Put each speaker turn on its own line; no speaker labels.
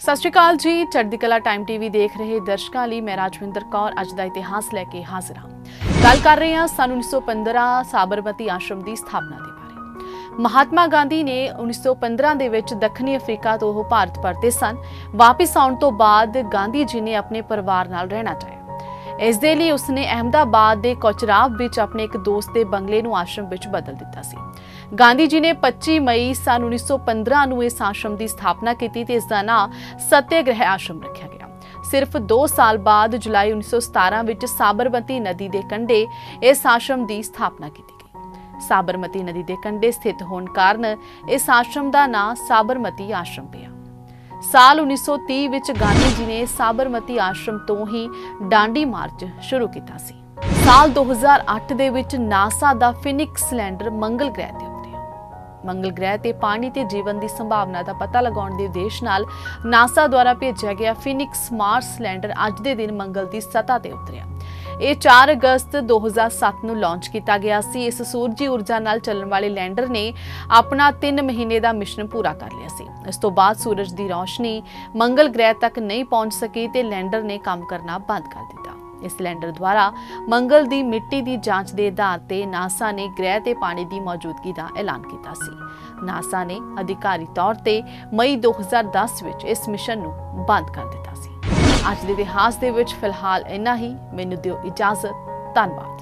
ਸਤਿ ਸ਼੍ਰੀ ਅਕਾਲ ਜੀ। ਚੜ੍ਹਦੀ ਕਲਾ ਟਾਈਮ ਟੀਵੀ ਦੇਖ ਰਹੇ ਦਰਸ਼ਕਾਂ ਲਈ ਮੈਂ ਰਾਜਵਿੰਦਰ ਕੌਰ। ਅੱਜ ਦਾ ਇਤਿਹਾਸ ਲੈ ਕੇ ਹਾਜ਼ਰ ਹਾਂ। ਗੱਲ ਕਰ ਰਹੇ ਹਾਂ ਸਨ 1915 ਸਾਬਰਮਤੀ ਆਸ਼ਰਮ ਦੀ ਸਥਾਪਨਾ ਦੇ ਬਾਰੇ। ਮਹਾਤਮਾ ਗਾਂਧੀ ਨੇ 1915 ਦੇ ਵਿੱਚ ਦੱਖਣੀ ਅਫਰੀਕਾ ਤੋਂ ਉਹ ਭਾਰਤ ਪਰਤੇ ਸਨ। ਵਾਪਸ ਆਉਣ ਤੋਂ ਬਾਅਦ ਗਾਂਧੀ ਜੀ ਨੇ ਆਪਣੇ ਪਰਿਵਾਰ ਨਾਲ ਰਹਿਣਾ ਚਾਹਿਆ। ਇਸ ਦੇ ਲਈ ਉਸਨੇ ਅਹਿਮਦਾਬਾਦ ਦੇ ਕੋਚਰਾਬ ਵਿੱਚ ਆਪਣੇ ਇੱਕ ਦੋਸਤ ਦੇ ਬੰਗਲੇ ਨੂੰ ਆਸ਼ਰਮ ਵਿੱਚ ਬਦਲ ਦਿੱਤਾ ਸੀ। ਗਾਂਧੀ ਜੀ ਨੇ 25 ਮਈ ਸਨ 1915 ਨੂੰ ਇਸ ਆਸ਼ਰਮ ਦੀ ਸਥਾਪਨਾ ਕੀਤੀ ਤੇ ਇਸ ਦਾ ਨਾਂ ਸਤਿਆਗ੍ਰਹਿ ਆਸ਼ਰਮ ਰੱਖਿਆ ਗਿਆ। ਸਿਰਫ 2 ਸਾਲ ਬਾਅਦ ਜੁਲਾਈ 1917 ਵਿੱਚ ਸਾਬਰਮਤੀ ਨਦੀ ਦੇ ਕੰਢੇ ਇਸ ਆਸ਼ਰਮ ਦੀ ਸਥਾਪਨਾ ਕੀਤੀ ਗਈ। ਸਾਬਰਮਤੀ ਨਦੀ ਦੇ ਕੰਢੇ ਸਥਿਤ ਹੋਣ ਕਾਰਨ ਇਸ ਆਸ਼ਰਮ ਦਾ ਨਾਂ ਸਾਬਰਮਤੀ ਆਸ਼ਰਮ ਪਿਆ। ਸਾਲ 1930 ਵਿੱਚ ਗਾਂਧੀ ਜੀ ਨੇ ਸਾਬਰਮਤੀ ਆਸ਼ਰਮ ਤੋਂ ਹੀ ਡਾਂਡੀ ਮਾਰਚ ਸ਼ੁਰੂ ਕੀਤਾ ਸੀ। ਸਾਲ 2008 ਦੇ ਵਿੱਚ ਨਾਸਾ ਦਾ ਫਿਨਿਕਸ ਲੈਂਡਰ ਮੰਗਲ ਗ੍ਰਹਿ ਤੇ ਉਤਰਿਆ। ਮੰਗਲ ਗ੍ਰਹਿ ਤੇ ਪਾਣੀ ਤੇ ਜੀਵਨ ਦੀ ਸੰਭਾਵਨਾ ਦਾ ਪਤਾ ਲਗਾਉਣ ਦੇ ਉਦੇਸ਼ ਨਾਲ ਨਾਸਾ ਦੁਆਰਾ ਭੇਜਿਆ ਗਿਆ ਫਿਨਿਕਸ ਮਾਰਸ ਲੈਂਡਰ ਅੱਜ ਦੇ ਦਿਨ ਮੰਗਲ ਦੀ ਸਤਹ ਤੇ ਉਤਰਿਆ। ਇਹ 4 ਅਗਸਤ 2007 ਨੂੰ ਲਾਂਚ ਕੀਤਾ ਗਿਆ ਸੀ। ਇਸ ਸੂਰਜੀ ਊਰਜਾ ਨਾਲ ਚੱਲਣ ਵਾਲੇ ਲੈਂਡਰ ਨੇ ਆਪਣਾ 3 ਮਹੀਨੇ ਦਾ ਮਿਸ਼ਨ ਪੂਰਾ ਕਰ ਲਿਆ ਸੀ। ਇਸ ਤੋਂ ਬਾਅਦ ਸੂਰਜ ਦੀ ਰੌਸ਼ਨੀ ਮੰਗਲ ਗ੍ਰਹਿ ਤੱਕ ਨਹੀਂ ਪਹੁੰਚ ਸਕੀ ਤੇ ਲੈਂਡਰ ਨੇ ਕੰਮ ਕਰਨਾ ਬੰਦ ਕਰ ਦਿੱਤਾ। ਇਸ ਲੈਂਡਰ ਦੁਆਰਾ ਮੰਗਲ ਦੀ ਮਿੱਟੀ ਦੀ ਜਾਂਚ ਦੇ ਆਧਾਰ ਤੇ ਨਾਸਾ ਨੇ ਗ੍ਰਹਿ ਤੇ ਪਾਣੀ ਦੀ ਮੌਜੂਦਗੀ ਦਾ ਐਲਾਨ ਕੀਤਾ ਸੀ। ਨਾਸਾ ਨੇ ਅਧਿਕਾਰੀ ਤੌਰ ਤੇ ਮਈ 2010 ਵਿੱਚ ਇਸ ਮਿਸ਼ਨ ਨੂੰ ਬੰਦ ਕਰ ਦਿੱਤਾ ਸੀ। ਅੱਜ ਦੇ ਇਤਿਹਾਸ ਦੇ ਵਿੱਚ ਫਿਲਹਾਲ ਇੰਨਾ ਹੀ। ਮੈਨੂੰ ਦਿਓ ਇਜਾਜ਼ਤ। ਧੰਨਵਾਦ।